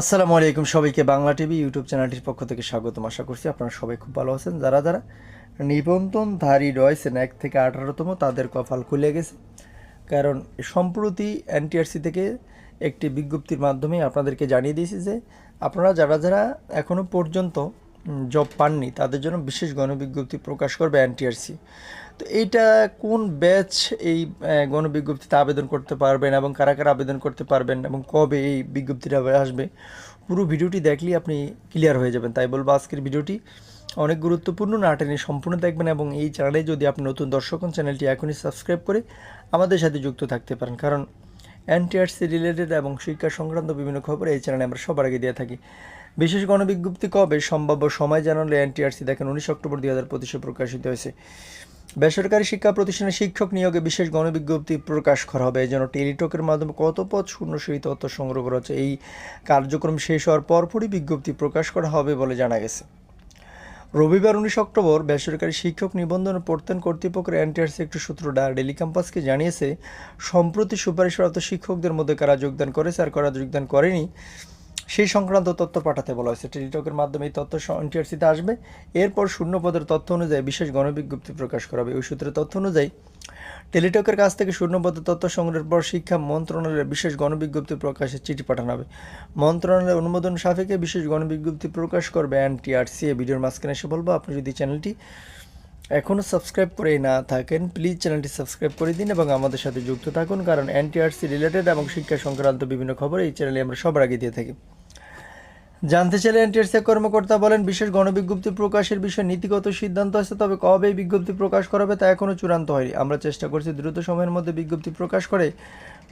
আসসালামু আলাইকুম সবাইকে বাংলা টিভি ইউটিউব চ্যানেলটির পক্ষ থেকে স্বাগতম। আশা করছি আপনারা সবাই খুব ভালো আছেন। যারা যারা নিবন্ধনধারী রয়েছেন, এক থেকে আঠারোতম, তাদের কপাল খুলে গেছে। কারণ সম্প্রতি এনটিআরসি থেকে একটি বিজ্ঞপ্তির মাধ্যমে আপনাদেরকে জানিয়ে দিয়েছি যে, আপনারা যারা যারা এখনও পর্যন্ত জব পাননি, তাদের জন্য বিশেষ গণবিজ্ঞপ্তি প্রকাশ করবে এনটিআরসি তো এইটা কোন ব্যাচ এই গণবিজ্ঞপ্তিতে আবেদন করতে পারবেন এবং কারা কারা আবেদন করতে পারবেন এবং কবে এই বিজ্ঞপ্তিটা আসবে, পুরো ভিডিওটি দেখলেই আপনি ক্লিয়ার হয়ে যাবেন। তাই বলব আজকের ভিডিওটি অনেক গুরুত্বপূর্ণ, না টেনে সম্পূর্ণ দেখবেন এবং এই চ্যানেলে যদি আপনি নতুন দর্শক চ্যানেলটি এখনই সাবস্ক্রাইব করে আমাদের সাথে যুক্ত থাকতে পারেন। কারণ এনটিআরসি রিলেটেড এবং শিক্ষা সংক্রান্ত বিভিন্ন খবর এই চ্যানেলে আমরা সবার আগে দিয়ে থাকি। বিশেষ গণবিজ্ঞপ্তি কবে? সম্ভাব্য সময় জানালে এনটিআরসি দেখেন উনিশ অক্টোবর দুই হাজার পঁচিশে প্রকাশিত হয়েছে। বেসরকারি শিক্ষা প্রতিষ্ঠানে শিক্ষক নিয়োগে বিশেষ গণবিজ্ঞপ্তি প্রকাশ করা হবে। জন্য টেলিটকের মাধ্যমে কত পদ শূন্য সেই তথ্য সংগ্রহ করা হচ্ছে, এই কার্যক্রম শেষ হওয়ার পরপরই বিজ্ঞপ্তি প্রকাশ করা হবে বলে জানা গেছে। রবিবার উনিশ অক্টোবর বেসরকারি শিক্ষক নিবন্ধন ও কর্তৃপক্ষের এনটিআরসি একটি সূত্র ডা ডেলি ক্যাম্পাসকে জানিয়েছে, সম্প্রতি সুপারিশরত শিক্ষকদের মধ্যে কারা যোগদান করেছে আর কারা যোগদান করেনি, সেই সংক্রান্ত তথ্য পাঠাতে বলা হয়েছে। টেলিটকের মাধ্যমে এই তথ্য এনটিআরসিতে আসবে। এরপর শূন্য পদের তথ্য অনুযায়ী বিশেষ গণবিজ্ঞপ্তি প্রকাশ করা হবে। ওই সূত্রের তথ্য অনুযায়ী টেলিটকের কাছ থেকে শূন্য পদের তথ্য সংগ্রহের পর শিক্ষা মন্ত্রণালয়ের বিশেষ গণবিজ্ঞপ্তি প্রকাশের চিঠি পাঠানো হবে। মন্ত্রণালয়ের অনুমোদন সাপেক্ষে বিশেষ গণবিজ্ঞপ্তি প্রকাশ করবে এনটিআরসি। এই ভিডিওর মাঝখানে এসে বলব, আপনি যদি চ্যানেলটি এখনও সাবস্ক্রাইব করে না থাকেন, প্লিজ চ্যানেলটি সাবস্ক্রাইব করে দিন এবং আমাদের সাথে যুক্ত থাকুন, কারণ এনটিআরসি রিলেটেড এবং শিক্ষা সংক্রান্ত বিভিন্ন খবর এই চ্যানেলে আমরা সবার আগে দিয়ে থাকি। জানতে চাইলে এনটিআরসি কর্মকর্তা বলেন, বিশেষ গণবিজ্ঞপ্তি প্রকাশের বিষয়ে নীতিগত সিদ্ধান্ত আছে, তবে কবে বিজ্ঞপ্তি প্রকাশ করা হবে তা এখনও চূড়ান্ত হয়নি। আমরা চেষ্টা করছি দ্রুত সময়ের মধ্যে বিজ্ঞপ্তি প্রকাশ করে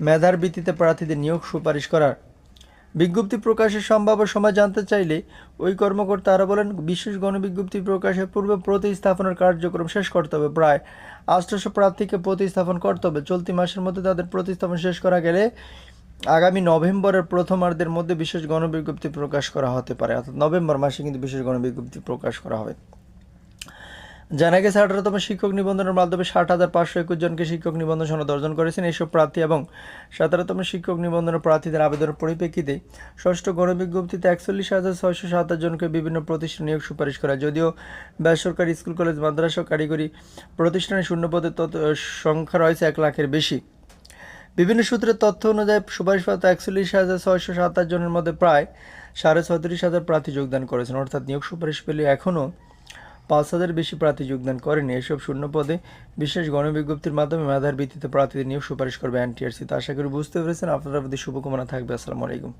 মেধার ভিত্তিতে প্রার্থীদের নিয়োগ সুপারিশ করার। বিজ্ঞপ্তি প্রকাশের সম্ভাব্য সময় জানতে চাইলে ওই কর্মকর্তা আরও বলেন, বিশেষ গণবিজ্ঞপ্তি প্রকাশের পূর্বে প্রতিস্থাপনের কার্যক্রম শেষ করতে হবে। প্রায় আষ্টশো প্রার্থীকে প্রতিস্থাপন করতে হবে। চলতি মাসের মধ্যে তাদের প্রতিস্থাপন শেষ করা গেলে আগামী নভেম্বরের প্রথমার্ধের মধ্যে বিশেষ গণবিজ্ঞপ্তি প্রকাশ করা হতে পারে। অর্থাৎ নভেম্বর মাসে কিন্তু বিশেষ গণবিজ্ঞপ্তি প্রকাশ করা হবে। জানা গেছে, আঠারোতম শিক্ষক নিবন্ধনের মাধ্যমে ষাট হাজার পাঁচশো একুশ জনকে শিক্ষক নিবন্ধন সনদ অর্জন করেছেন। এইসব প্রার্থী এবং সতেরোতম শিক্ষক নিবন্ধনের প্রার্থীদের আবেদনের পরিপ্রেক্ষিতে ষষ্ঠ গণবিজ্ঞপ্তিতে একচল্লিশ হাজার ছয়শো সাতাশ জনকে বিভিন্ন প্রতিষ্ঠান নিয়োগ সুপারিশ করা যদিও বেসরকারি স্কুল, কলেজ, মাদ্রাসা কারিগরি প্রতিষ্ঠানে শূন্যপদের সংখ্যা রয়েছে এক লাখের বেশি। বিভিন্ন সূত্রের তথ্য অনুযায়ী সুপারিশপ্রাপ্ত একচল্লিশ হাজার ছয়শো সাতাশ জনের মধ্যে প্রায় সাড়ে ছত্রিশ হাজার প্রার্থী যোগদান করেছেন। অর্থাৎ নিয়োগ সুপারিশ পেলে এখনও পাঁচ হাজার বেশি প্রার্থী যোগদান করেনি। এসব শূন্য পদে বিশেষ গণবিজ্ঞপ্তির মাধ্যমে মেধার ভিত্তিতে প্রার্থীদের নিয়োগ সুপারিশ করবে এনটিআরসি। তা আশা করি বুঝতে পেরেছেন। আপনারা প্রতি শুভকামনা থাকবে। আসসালামু আলাইকুম।